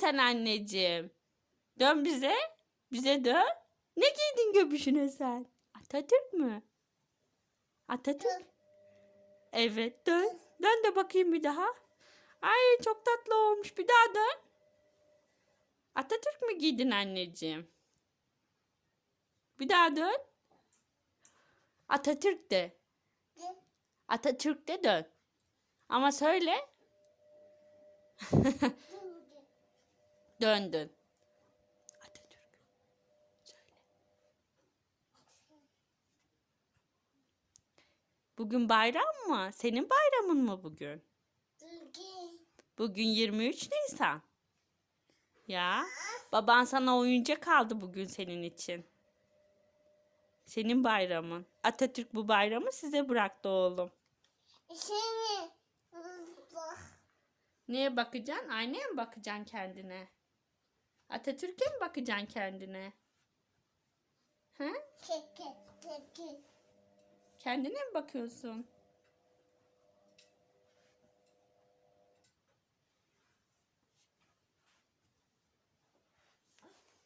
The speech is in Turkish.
sen anneciğim? Dön bize. Bize dön. Ne giydin göbüşüne sen? Atatürk mü? Atatürk. Evet dön. Dön de bakayım bir daha. Ay çok tatlı olmuş. Bir daha dön. Atatürk mü giydin anneciğim? Bir daha dön. Atatürk de. Atatürk de dön. Ama söyle. Dön dön. Atatürk. Söyle. Bugün bayram mı? Senin bayramın mı bugün? Bugün 23 Nisan. Ya, baban sana oyuncak aldı bugün senin için. Senin bayramın. Atatürk bu bayramı size bıraktı oğlum. Seni Neye bakacaksın? Aynaya mı bakacaksın kendine? Atatürk'e mi bakacaksın kendine? He? Kendine mi bakıyorsun?